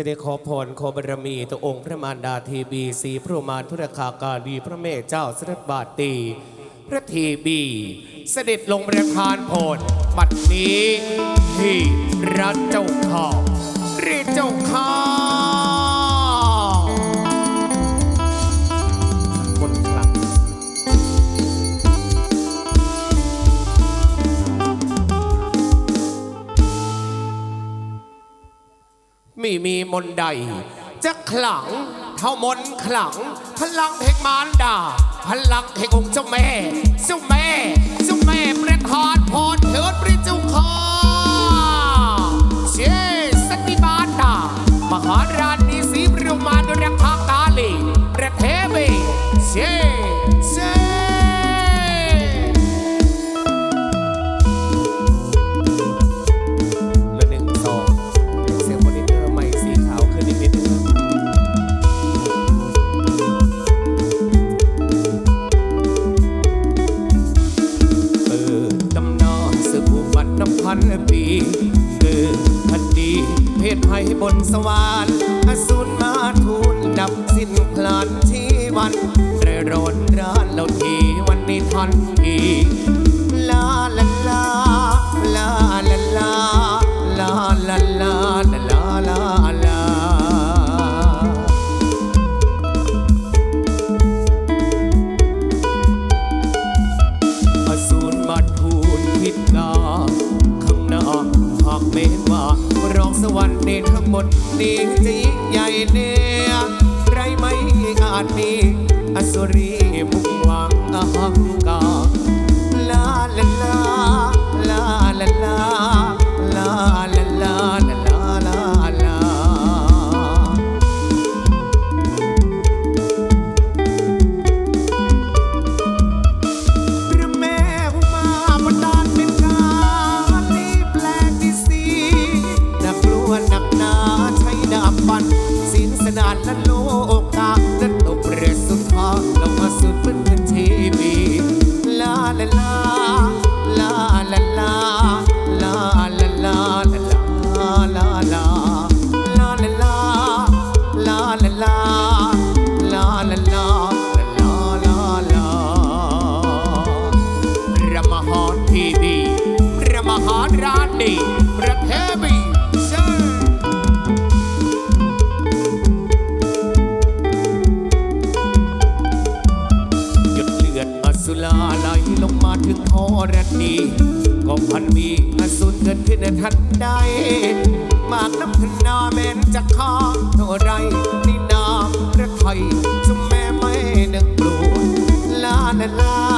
จะได้ขอพรขอบารมีต่อองค์พระมารดาทีบีสีพระมารธุรคาการีพระเมธเจ้าสรบาตี พระทีบี เสด็จลงประทานพรบัดนี้ที่รัฐเจ้าข้าเรีเจ้าข้า ไม่มีมนใด จะขลังเท่ามนขลัง พลังแห่งมารดา พลังแห่งองค์เจ้าแม่เจ้าแม่เจ้าแม่ประทานพรเถิดพระเจ้าค่ะเชสติบาลดามหาราณีสีบรมานุรักษ์ ลาไหลลงมาถึงคอรันีก็พันมีอสุรเกิดขึ้นทันใด มากน้ำพนาแม่นจะข้าเท่าไรนี่นามพระไทยจะแม่ไม่นึกกลัวลาลาลา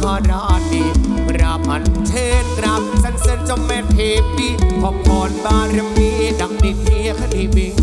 หาราดีกราบอันเชิกราบสันเสริจอมแม่เทพีขอพรบารมีดังนิเทียคดีบิง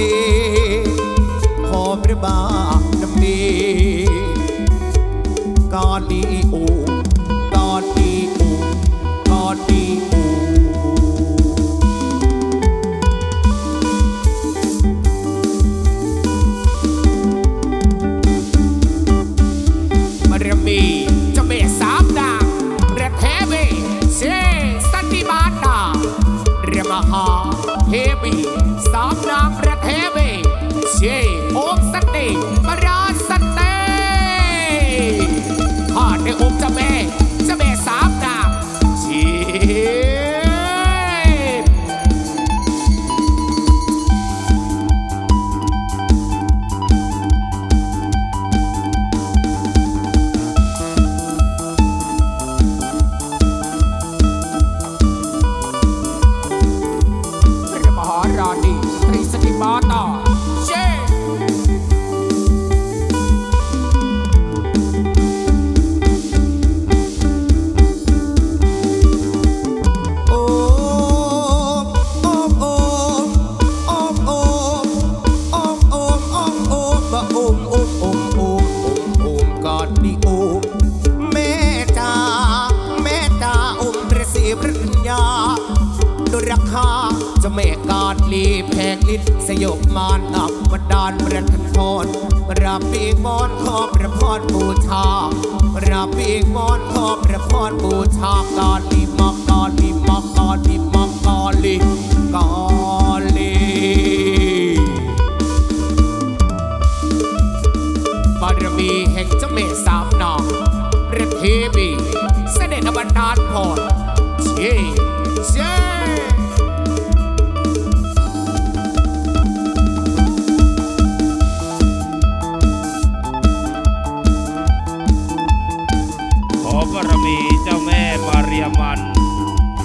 ดีขอพระบาทน้ำดี ลีแพงลิ้นสยบมานอับบันดาลประทันพรรับปีกมอนขอบพระพรบูชารับปีกมอนขอบพระพรบูชากาลีมากาลีมากาลีมากาลีกาลีบารมีแห่งเจ้าแม่สามนางพระเทวีเสด็จอบันดาลพรเช่เช่ข รียมัน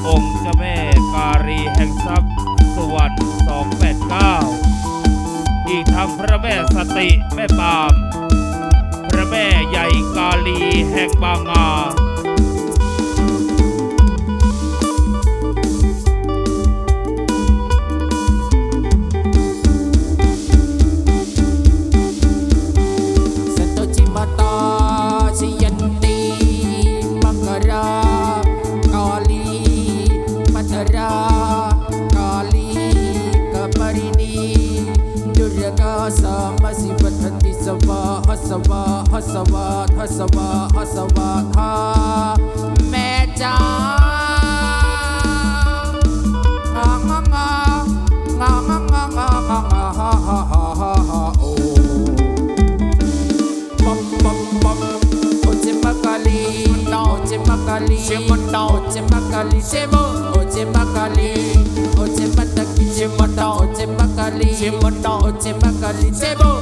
องค์เจ้าแม่การีแห่งทรัพย์สุวรรณ289 อีกทั้งพระแม่สติแม่ปาม พระแม่ใหญ่กาลีแห่งบางงา สวาหสวาทาแม่จ้างางางางางางางางางาฮาฮาฮาฮาฮาโอ bum bum bum Oche makali Oche makali Shemanda. Oche makali Shemo Oche makali Oche mataki Shemanda Oche makali Shemanda. Oche makali Shemo Oche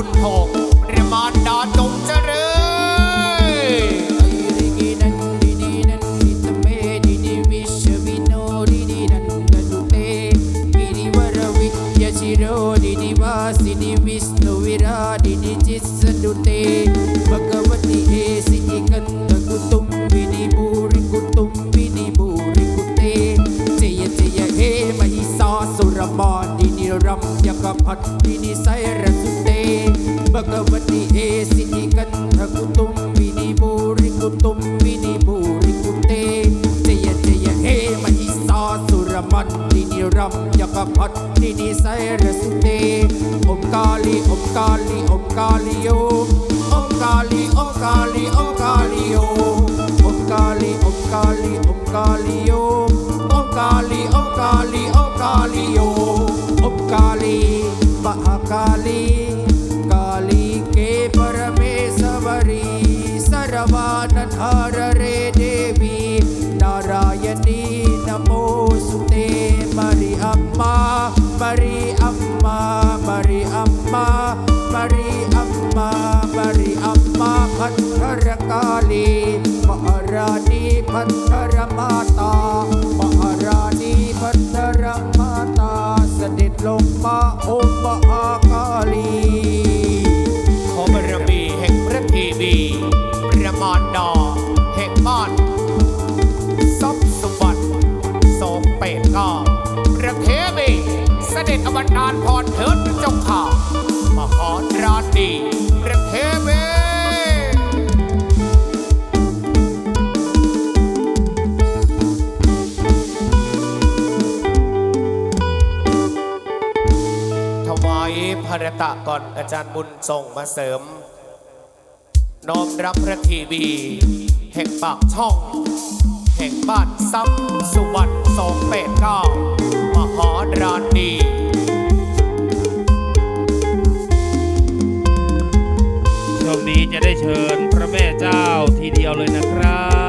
บุญโภคเรียมานดาจงเจริญ Ramya Kapat Dini Sairasuka นันดีดีนันดิตเมดีดีวิชวิโนดีดีนันดันเตกิริวรวิยชิโรดีดีวา ಶರವಾನಧಾರರೇ ದೇವಿ ನಾರಾಯಣಿ ನಮೋಸ್ತೆ ಮರಿ ಅಮ್ಮ ಮರಿ ಅಮ್ಮ ಮರಿ ಅಮ್ಮ ಮರಿ ಅಮ್ಮ ಮರಿ ಅಮ್ಮ ಪತ್ಥರ ಕಾಲಿ ಮಹಾರಾಣಿ ಪತ್ಥರ ಮಾತಾ ಮಹಾರಾಣಿ ಪತ್ಥರ ಮಾತಾ ಸದಿತ್ ಲೋಕ ಓಂ ಮಹಾಕಾಲಿ เสด็จอวตารพรเถิดพระเจ้าข่ามหาราณีประเทวีถวายภารตะก่อนอาจารย์บุญส่งมาเสริม น้อมรับพระทีวี แห่งปากช่อง แห่งบ้านซับสุวรรณสองแปดเก้ามหาราณี ชมนี้จะได้เชิญพระแม่เจ้าทีเดียวเลยนะครับ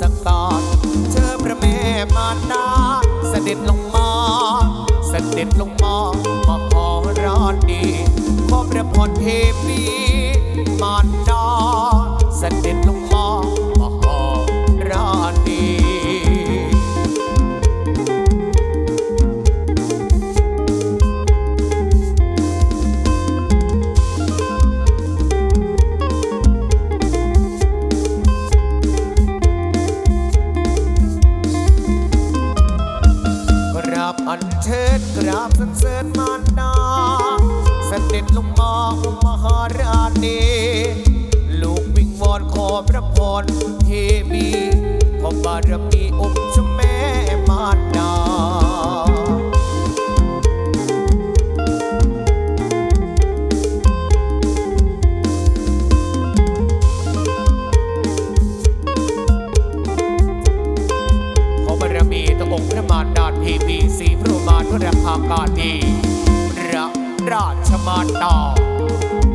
สการเธอพระแม่มารดาเสด็จลงมา เสด็จลงมามาขอรอดดีขอพระพรเทพีมารดา พระพรเทมีขอบารมีองค์เจ้าแม่มารดาขอบารมีตองค์พระมารดาเทีวีสีพระมารพระราคากาดีพระราชมารดา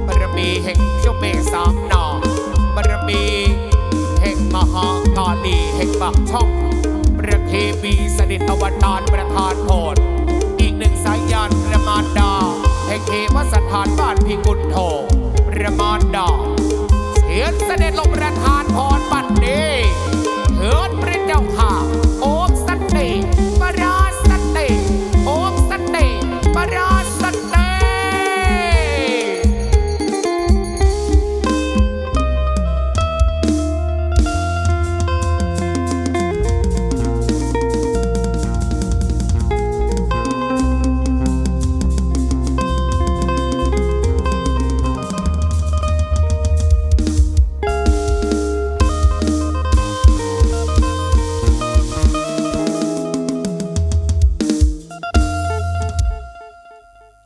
บารมีแห่งเจ้าแม่สาม ดิตอวตารประธานโทษอีกหนึ่งสายยานประมาณดาแห่งเขวสถานบ้านพิกุลโทประมาณดาเสียนเสด็จลงประธาน